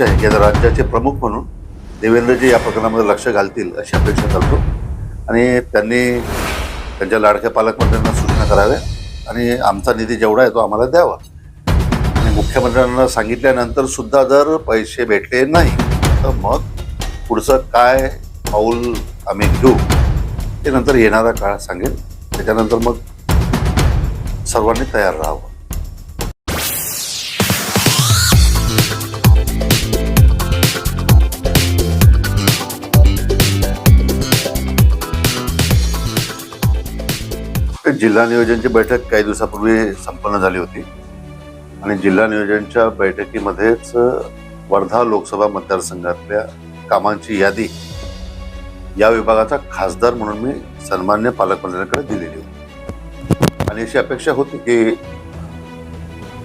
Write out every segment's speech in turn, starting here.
अपेक्षा आहे की राज्याचे प्रमुख म्हणून देवेंद्रजी या प्रकरणामध्ये लक्ष घालतील अशी अपेक्षा करतो. आणि त्यांनी त्यांच्या लाडक्या पालकमंत्र्यांना सूचना कराव्या आणि आमचा निधी जेवढा आहे तो आम्हाला द्यावा. आणि मुख्यमंत्र्यांना सांगितल्यानंतर सुद्धा जर पैसे भेटले नाही तर मग पुढचं काय पाऊल आम्ही घेऊ ते नंतर येणारा काळ सांगेल. त्याच्यानंतर मग सर्वांनी तयार राहावं. जिल्हा नियोजनची बैठक काही दिवसापूर्वी संपन्न झाली होती. आणि जिल्हा नियोजनच्या बैठकीमध्येच वर्धा लोकसभा मतदारसंघातल्या कामांची यादी या विभागाचा खासदार म्हणून मी सन्मान्य पालकमंत्र्यांकडे दिलेली होती. आणि अशी अपेक्षा होती की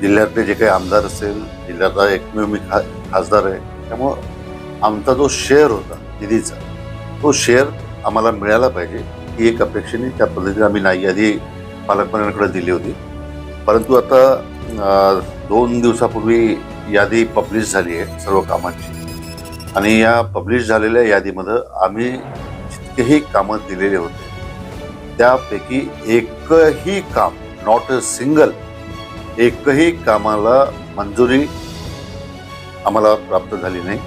जिल्ह्यातले जे काही आमदार असेल जिल्ह्याचा एकमेव मी खा खासदार आहे त्यामुळं आमचा जो शेअर होता निधीचा तो शेअर आम्हाला मिळाला पाहिजे. ही एक अपेक्षेने त्या पद्धतीने आम्ही नाही यादी पालकमंत्र्यांकडे दिली होती. परंतु आता दोन दिवसापूर्वी यादी पब्लिश झाली आहे सर्व कामांची. आणि या पब्लिश झालेल्या यादीमध्ये आम्ही जितकेही कामं दिलेले होते त्यापैकी एकही काम नॉट अ सिंगल एकही कामाला मंजुरी आम्हाला प्राप्त झाली नाही.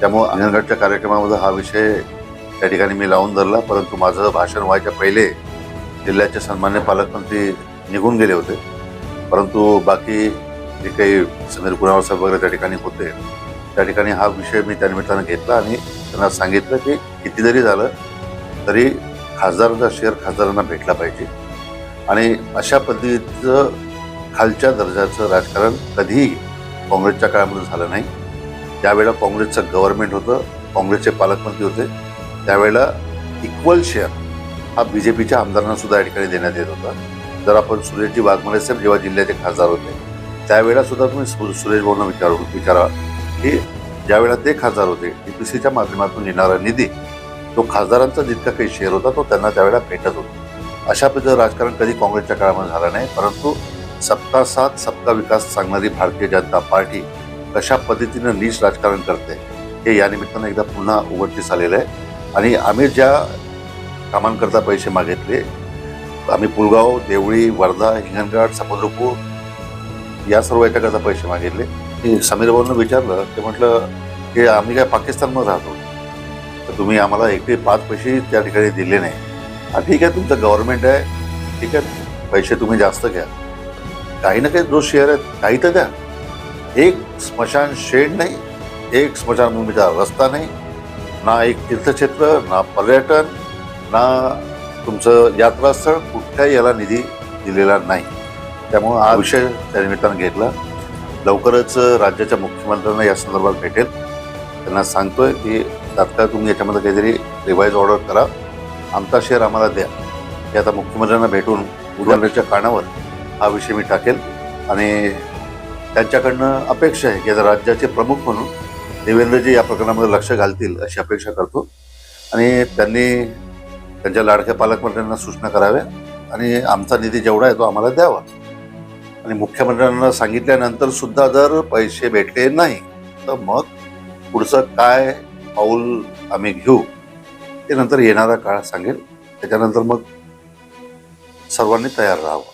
त्यामुळं अंगणघाटच्या कार्यक्रमामध्ये हा विषय त्या ठिकाणी मी लावून धरला परंतु माझं भाषण व्हायच्या पहिले जिल्ह्याचे सन्मान्य पालकमंत्री निघून गेले होते. परंतु बाकी जे काही समीर कुणावर साहेब वगैरे त्या ठिकाणी होते त्या ठिकाणी हा विषय मी त्यानिमित्तानं घेतला आणि त्यांना सांगितलं की किती जरी झालं तरी खासदारांचा शेअर खासदारांना भेटला पाहिजे. आणि अशा पद्धतीचं खालच्या दर्जाचं राजकारण कधीही काँग्रेसच्या काळामध्ये झालं नाही. त्यावेळेला काँग्रेसचं गव्हर्नमेंट होतं काँग्रेसचे पालकमंत्री होते त्यावेळेला इक्वल शेअर हा बी जे पीच्या आमदारांना सुद्धा या ठिकाणी देण्यात येत होता. जर आपण सुरेशजी वाघमारे साहेब जेव्हा जिल्ह्याचे खासदार होते त्यावेळेला सुद्धा तुम्ही सु- सुरेश भाऊंना विचारू विचारा की ज्यावेळेला ते खासदार होते टी पी सीच्या माध्यमातून येणारा निधी तो खासदारांचा जितका काही शेअर होता तो त्यांना त्यावेळेला भेटत होता. अशा पद्धतीचं राजकारण कधी काँग्रेसच्या काळामध्ये झालं नाही परंतु सबका साथ सबका विकास सांगणारी भारतीय जनता पार्टी कशा पद्धतीनं नीच राजकारण करते हे या निमित्तानं एकदा पुन्हा उघडकीस आलेलं आहे. आणि आम्ही ज्या कामांकरता पैसे मागितले आम्ही पुलगाव देवळी वर्धा हिंगणघाट समुद्रपूर या सर्व याच्याकरता पैसे मागितले. मी समीर भाऊंना विचारलं ते म्हटलं की आम्ही काय पाकिस्तानमध्ये राहतो. तर तुम्ही आम्हाला एकही पाच पैसे त्या ठिकाणी दिले नाही. ठीक आहे तुमचं गव्हर्नमेंट आहे. ठीक आहे पैसे तुम्ही जास्त घ्या. काही ना काही जो शेअर आहे काही तर द्या. एक स्मशान शेड नाही एक स्मशानभूमीचा रस्ता नाही ना एक तीर्थक्षेत्र ना पर्यटन ना तुमचं यात्रास्थळ कुठल्याही याला निधी दिलेला नाही. त्यामुळं हा विषय त्या निमित्तानं घेतला. लवकरच राज्याच्या मुख्यमंत्र्यांना या संदर्भात भेटेल. त्यांना सांगतोय की तात्काळ तुम्ही याच्यामध्ये काहीतरी रिवाईज ऑर्डर करा. आमचा शेअर आम्हाला द्या. हे आता मुख्यमंत्र्यांना भेटून उदाहरणाच्या कानावर हा विषय मी टाकेल. आणि त्यांच्याकडनं अपेक्षा आहे की आता राज्याचे प्रमुख म्हणून देवेंद्रजी या प्रकरणामध्ये लक्ष घालतील अशी अपेक्षा करतो. आणि त्यांनी त्यांच्या लाडक्या पालकमंत्र्यांना सूचना कराव्या आणि आमचा निधी जेवढा आहे तो आम्हाला द्यावा. आणि मुख्यमंत्र्यांना सांगितल्यानंतर सुद्धा जर पैसे भेटले नाही तर मग पुढचं काय पाऊल आम्ही घेऊ ते नंतर येणारा काळ सांगेल. त्याच्यानंतर मग सर्वांनी तयार राहावं.